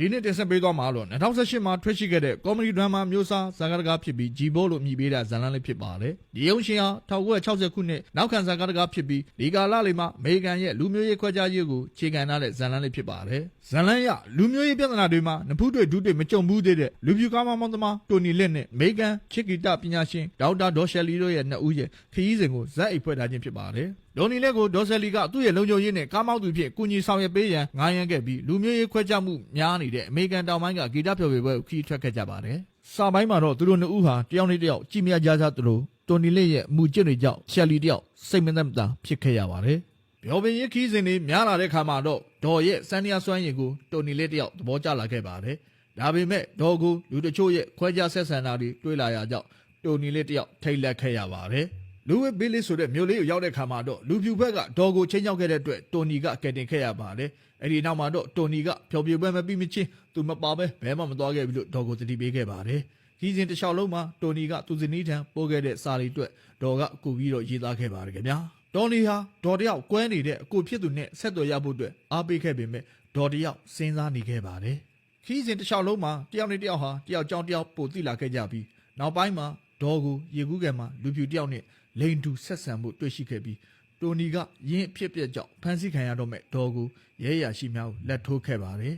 ဒီနေ့တင်ဆက်ပေးသွားမှာတော့2018မှာထွက်ရှိခဲ့တဲ့ကောမဒီဒရမ်မာမျိုးစားဇာတ်ကားတကားဖြစ်ပြီးဂျီဘိုလို့အမည်ပေးတဲ့ဇာတ်လမ်းလေးဖြစ်ပါတယ်ဒီရုံရှင်ဟာ1960ခုနှစ်နောက်ခံဇာတ်ကားတကားဖြစ်ပြီးဒီကာလလေးမှာအမေရိကန်ရဲ့လူမျိုးရေးခွဲခြားရေးကိုခြေခံထားတဲ့ဇာတ်လမ်းလေးဖြစ်ပါတယ်ဇာတ်လမ်းရလူမျိုးရေးပြဿနာတွေမှာနဖူးတွေဒုတွေမကြုံဘူးသေးတဲ့လူပြူကားမောင်းသမားတိုနီလက်နဲ့အမေရိကန်ချစ်ဂီတပညာရှင်ဒေါက်တာဒေါ်ရှယ်လီတို့ရဲ့နှစ်ဦးရဲ့ခရီးစဉ်ကိုဇက်အိတ်ဖွဲ့ထားခြင်းဖြစ်ပါတယ်ဒေါ်နီလက်ကိုဒေါ်ဆယ်လီကသူ့ရဲ့လုံခြုံရေးနဲ့ကားမောက်သူဖြစ်ကူညီဆောင်ရွက်ပေးရန်ငားရမ်းခဲ့ပြီးလူမျိုးရေးခွဲခြားမှုများနေတဲ့အမေရိကန်တောင်ပိုင်းကဂီတဖျော်ဖြေပွဲကိုခရီးထွက်ခဲ့ကြပါတယ်။စာပိုင်းမှာတော့သူတို့နှစ်ဦးဟာတယောက်နဲ့တယောက်ကြည်မြတ်ကြကြသလိုတိုနီလက်ရဲ့အမှုကျင့်တွေကြောင့်ရှယ်လီတယောက်စိတ်မသက်မသာဖြစ်ခဲ့ရပါတယ်။ပြောပင်ရေးခရီးစဉ်တွေများလာတဲ့ခါမှာတော့ဒေါ်ရဲ့စန်နီယာစွမ်းရည်ကိုတိုနီလက်တယောက်သဘောကျလာခဲ့ပါတယ်။ဒါပေမဲ့ဒေါ်ကိုလူတချို့ရဲ့ခွဲခြားဆက်ဆံတာတွေတွေ့လာရကြောင်းတိုနီလက်တယောက်ထိတ်လက်ခဲ့ရပါတယ်။ လူဝဲဘေးလေးဆိုတဲ့မြို့လေးကိုရောက်တဲ့ခါမှာတော့လူပြူဘက်ကဒေါ်ကိုချင်းချောက်ခဲ့တဲ့အတွက်တိုနီကကယ်တင်ခဲ့ရပါတယ်။အဲ့ဒီနောက်မှာတော့တိုနီကဖျော်ဖြေပွဲမပြီးမချင်းသူမပါပဲဘဲမှမသွားခဲ့ဘူးလို့ဒေါ်ကိုတတိပေးခဲ့ပါတယ်။ကြီးစဉ်တစ်လျှောက်လုံးမှာတိုနီကသူဇနီးထံပို့ခဲ့တဲ့စာရီအတွက်ဒေါ်ကကူပြီးတော့ရေးသားခဲ့ပါတယ်ခင်ဗျာ။တိုနီဟာဒေါ်တယောက်ကွဲနေတဲ့အကိုဖြစ်သူနဲ့ဆက်သွယ်ရဖို့အတွက်အားပေးခဲ့ပေမဲ့ဒေါ်တယောက်စဉ်းစားနေခဲ့ပါတယ်။ခီးစဉ်တစ်လျှောက်လုံးမှာတယောက်နဲ့တယောက်ဟာတယောက်ကြောင်းတယောက်ပို့တိလာခဲ့ကြပြီးနောက်ပိုင်းမှာ ဒေါ်ကိုရေကူးကန်မှာလူပြူတယောက်နဲ့လိန်တူဆက်ဆံမှုတွေ့ရှိခဲ့ပြီးတိုနီကယင်းအဖြစ်အပျက်ကြောင့်ဖမ်းဆီးခံရတော့မဲ့ဒေါ်ကိုရဲရရှိများကိုလက်ထိုးခဲ့ပါတယ်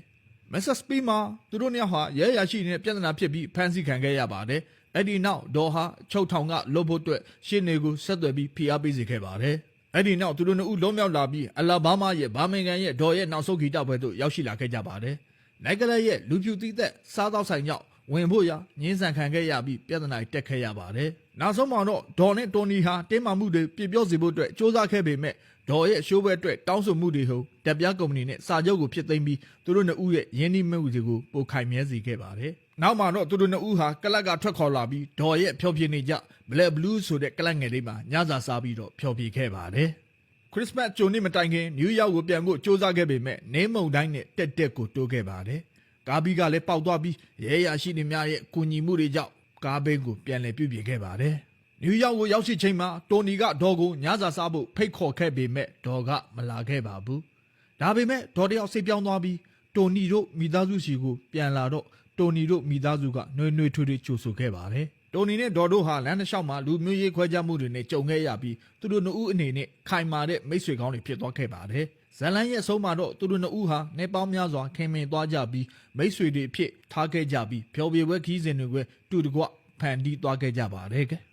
မက်ဆက်စပီမှာသူတို့နှစ်ယောက်ဟာရဲရရှိနေတဲ့ပြဿနာဖြစ်ပြီးဖမ်းဆီးခံခဲ့ရပါတယ်အဲ့ဒီနောက်ဒေါ်ဟာချုပ်ထောင်ကလွတ်ဖို့အတွက်ရှင်းနေကိုဆက်သွယ်ပြီးဖိအားပေးစေခဲ့ပါတယ်အဲ့ဒီနောက်သူတို့နှစ်ဦးလုံးမြောက်လာပြီးအလာဘားမားရဲ့ဘာမင်ဂန်ရဲ့ဒေါ်ရဲ့နောက်ဆုံးဂီတပွဲသို့ရောက်ရှိလာခဲ့ကြပါတယ်နိုင်ကလေးရဲ့လူပြူတီးသက်စားတော့ဆိုင်ကြောင့် ဝင်ဖို့ရငင်းဆန်ခံခဲ့ရပြီးပြဿနာတက်ခဲ့ရပါတယ်။နောက်ဆုံးမှာတော့ဒေါ်နဲ့တိုနီဟာတင်းမာမှုတွေပြပြောစေဖို့အတွက်စ조사ခဲ့ပေမဲ့ဒေါ်ရဲ့ရှိုးပွဲအတွက်တောင်းဆိုမှုတွေဟုတက်ပြားကုမ္ပဏီနဲ့စာချုပ်ကိုဖြစ်သိမ်းပြီးသူတို့နှစ်ဦးရဲ့ယင်းနှိမ့်မှုတွေကိုပိုခိုင်မြဲစေခဲ့ပါတယ်။နောက်မှာတော့သူတို့နှစ်ဦးဟာကလပ်ကထွက်ခေါ်လာပြီးဒေါ်ရဲ့ဖျော်ဖြေနေကြ Black Blue ဆိုတဲ့ကလပ်ငယ်လေးမှာညစာစားပြီးတော့ဖျော်ဖြေခဲ့ပါတယ်။ ခရစ်စမတ်ဂျိုနေ့မတိုင်ခင်နယူးယောက်ကိုပြန်ဖို့စ조사ခဲ့ပေမဲ့နေမုန်တိုင်းနဲ့တက်တက်ကိုတိုးခဲ့ပါတယ်။ ကားဘီကလည်းပေါက်သွားပြီးရဲရရှိနေများရဲ့ကူညီမှုတွေကြောင့်ကားဘင်းကိုပြန်လည်ပြုပြင်ခဲ့ပါတယ်။နယူးယောက်ကိုရောက်ရှိချိန်မှာတိုနီကဒေါ်ကိုညစာစားဖို့ဖိတ်ခေါ်ခဲ့ပေမဲ့ဒေါ်ကမလာခဲ့ပါဘူး။ဒါပေမဲ့ဒေါ်တယောက်စိတ်ပြောင်းသွားပြီးတိုနီတို့မိသားစုစီကိုပြန်လာတော့တိုနီတို့မိသားစုကနှွေးနှွေးထွေးထွေးကြိုဆိုခဲ့ပါတယ်။တိုနီနဲ့ဒေါ်တို့ဟာလမ်းတစ်လျှောက်မှာလူမျိုးရေးခွဲခြားမှုတွေနဲ့ကြုံခဲ့ရပြီးသူတို့နှစ်ဦးအနေနဲ့ခိုင်မာတဲ့မိတ်ဆွေကောင်းတွေဖြစ်သွားခဲ့ပါတယ်။ ဇလန်ရဲ့အဆုံးမှာတော့သူတို့နှစ်ဦးဟာနေပေါင်းများစွာခင်မင်သွားကြပြီးမိတ်ဆွေတွေအဖြစ်ထားခဲ့ကြပြီးဖျော်ဖြေပွဲခီးစဉ်တွေကိုတူတကွဖန်တီးသွားခဲ့ကြပါတယ်ကဲ။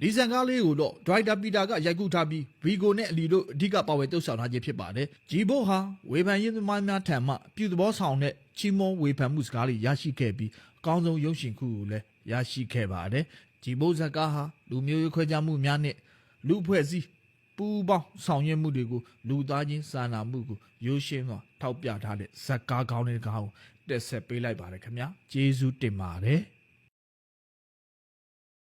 ဒီဇန်ကားလေးကိုတော့ဒရိုက်တာပီတာကရိုက်ကူးထားပြီးဗီဂိုနဲ့အလီတို့အဓိကပါဝင်တုပ်ဆောင်ထားခြင်းဖြစ်ပါတယ်။ဂျီဘိုဟာဝေဖန်ရေးသမားများထံမှပြုသဘောဆောင်တဲ့ချီးမွမ်းဝေဖန်မှုစကားလေးရရှိခဲ့ပြီးအကောင်းဆုံးရုပ်ရှင်ခုကိုလည်းရရှိခဲ့ပါတယ်။ဂျီဘိုဇက်ကားဟာလူမျိုးရေးခွဲခြားမှုများနဲ့လူအဖွဲ့အစည်း ပူးပေါင်းဆောင်ရွက်မှုတွေကိုလူသားချင်းစာနာမှုကိုရိုးရှင်းစွာထောက်ပြထားတဲ့ဇက်ကားကောင်းတဲ့ကားကိုတက်ဆက်ပေးလိုက်ပါတယ်ခင်ဗျာ။ကျေးဇူးတင်ပါတယ်။